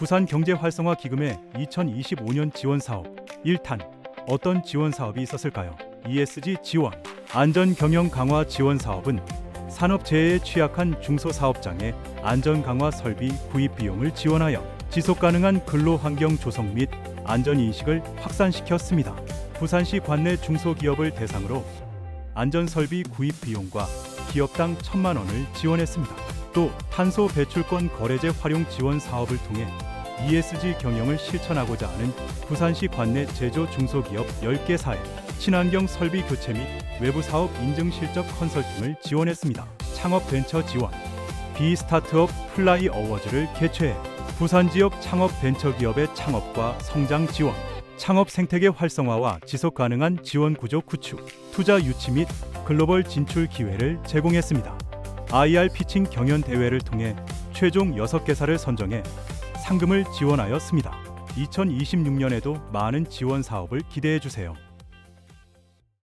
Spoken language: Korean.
부산 경제 활성화 기금의 2025년 지원 사업 1탄 어떤 지원 사업이 있었을까요? ESG 지원 안전 경영 강화 지원 사업은 산업 재해에 취약한 중소사업장의 안전 강화 설비 구입 비용을 지원하여 지속 가능한 근로 환경 조성 및 안전 인식을 확산시켰습니다. 부산시 관내 중소기업을 대상으로 안전 설비 구입 비용과 기업당 천만 원을 지원했습니다. 또 탄소 배출권 거래제 활용 지원 사업을 통해 ESG 경영을 실천하고자 하는 부산시 관내 제조 중소기업 10개 사에 친환경 설비 교체 및 외부 사업 인증 실적 컨설팅을 지원했습니다. 창업 벤처 지원 비스타트업 플라이 어워즈를 개최해 부산 지역 창업 벤처 기업의 창업과 성장 지원, 창업 생태계 활성화와 지속 가능한 지원 구조 구축, 투자 유치 및 글로벌 진출 기회를 제공했습니다. IR 피칭 경연 대회를 통해 최종 6개사를 선정해 상금을 지원하였습니다. 2026년에도 많은 지원 사업을 기대해 주세요.